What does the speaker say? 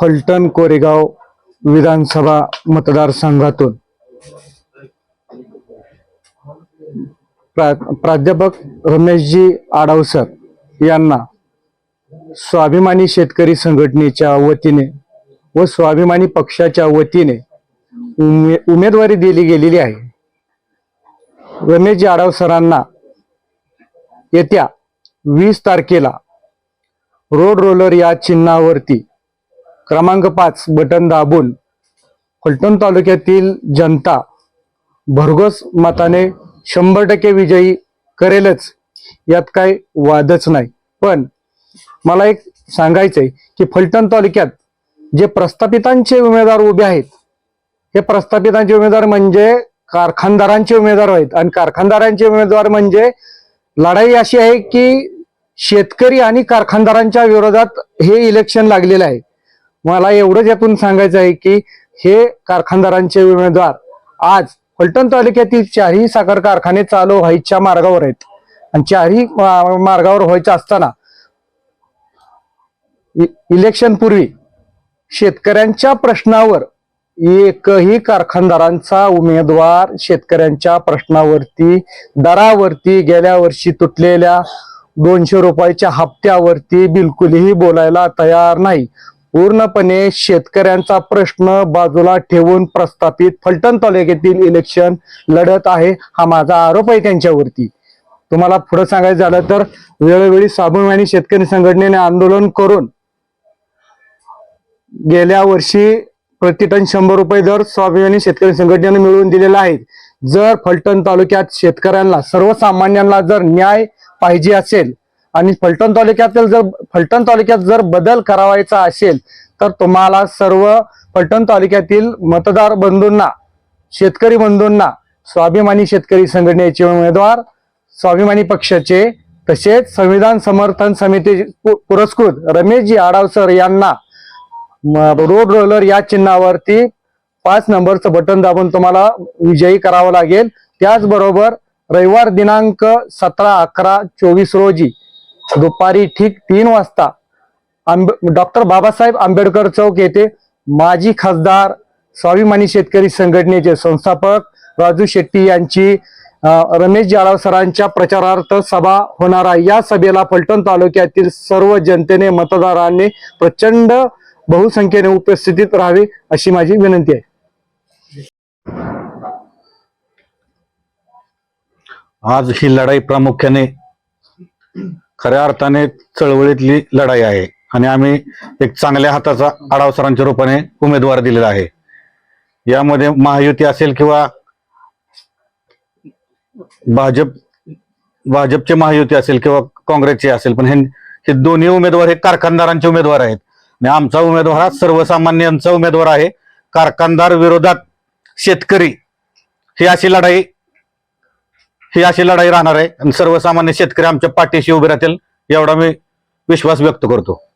फलटण कोरेगाव विधानसभा मतदारसंघातून. प्रा- प्राध्यापक रमेशजी आडावसर यांना स्वाभिमानी शेतकरी संघटनेच्या वतीने व स्वाभिमानी पक्षाच्या वतीने उमे उमेदवारी दिली गेलेली आहे. रमेशजी आडावसरांना येत्या वीस तारखेला रोड रोलर या चिन्हावरती क्रमांक पाच बटन दाबून फलटण तालुक्यातील जनता भरघोस मताने शंभर टक्के विजयी करेलच यात काही वादच नाही. पण मला एक सांगायचंय की फलटण तालुक्यात जे प्रस्थापितांचे उमेदवार उभे आहेत हे प्रस्थापितांचे उमेदवार म्हणजे कारखानदारांचे उमेदवार आहेत. आणि कारखानदारांचे उमेदवार म्हणजे लढाई अशी आहे की शेतकरी आणि कारखानदारांच्या विरोधात हे इलेक्शन लागलेलं आहे. मला एवढंच यातून सांगायचं आहे की हे कारखानदारांचे उमेदवार आज फलटण तालुक्यातील चारही साखर कारखाने चालू व्हायच्या मार्गावर आहेत. आणि चारही मार्गावर व्हायचं असताना इलेक्शन पूर्वी शेतकऱ्यांच्या प्रश्नावर एकही कारखानदारांचा उमेदवार शेतकऱ्यांच्या प्रश्नावरती दरावरती गेल्या वर्षी तुटलेल्या दोनशे रुपयाच्या हप्त्यावरती बिलकुलही बोलायला तयार नाही. पूर्णपणे शेतकऱ्यांचा प्रश्न बाजूला ठेवून प्रस्थापित फलटण तालुक्यातील इलेक्शन लढत आहे. हा माझा आरोप आहे त्यांच्यावरती. तुम्हाला पुढे सांगायचं झालं तर वेळोवेळी स्वाभिमानी शेतकरी संघटनेने आंदोलन करून गेल्या वर्षी प्रतिटन शंभर रुपये दर स्वाभिमानी शेतकरी संघटनेने मिळवून दिलेला आहे. जर फलटण तालुक्यात शेतकऱ्यांना सर्वसामान्यांना जर न्याय पाहिजे असेल आणि फलटण तालुक्यातील जर फलटण तालुक्यात जर बदल करावायचा असेल तर तुम्हाला सर्व फलटण तालुक्यातील मतदार बंधूंना शेतकरी बंधूंना स्वाभिमानी शेतकरी संघटनेचे उमेदवार स्वाभिमानी पक्षाचे तसेच संविधान समर्थन समिती पु- पुरस्कृत रमेशजी आडावसर यांना रोड रोलर या चिन्हावरती पाच नंबरचं बटन दाबून तुम्हाला विजयी करावं लागेल. त्याचबरोबर रविवार दिनांक सतरा अकरा चोवीस रोजी दुपारी ठीक तीन वाजता आंबे डॉक्टर बाबासाहेब आंबेडकर चौक येथे माजी खासदार स्वाभिमानी शेतकरी संघटनेचे संस्थापक राजू शेट्टी यांची रमेश जाळाव सरांच्या प्रचारार्थ सभा होणार आहे. या सभेला फलटण तालुक्यातील सर्व जनतेने मतदारांनी प्रचंड बहुसंख्येने उपस्थितीत राहावे अशी माझी विनंती आहे. आज ही लढाई प्रामुख्याने खऱ्या अर्थाने चळवळीतली लढाई आहे. आणि आम्ही एक चांगल्या हाताचा आढाव सरांच्या रूपाने उमेदवार दिलेला आहे. यामध्ये महायुती असेल किंवा भाजप भाजपचे महायुती असेल किंवा काँग्रेसचे असेल पण हे हे दोन्ही उमेदवार हे कारखानदारांचे उमेदवार आहेत. आणि आमचा उमेदवार हा सर्वसामान्यांचा उमेदवार आहे. कारखानदार विरोधात शेतकरी ही अशी लढाई ही अशी लढाई राहणार आहे. आणि सर्वसामान्य शेतकरी आमच्या पाठीशी उभे राहतील एवढा मी विश्वास व्यक्त करतो.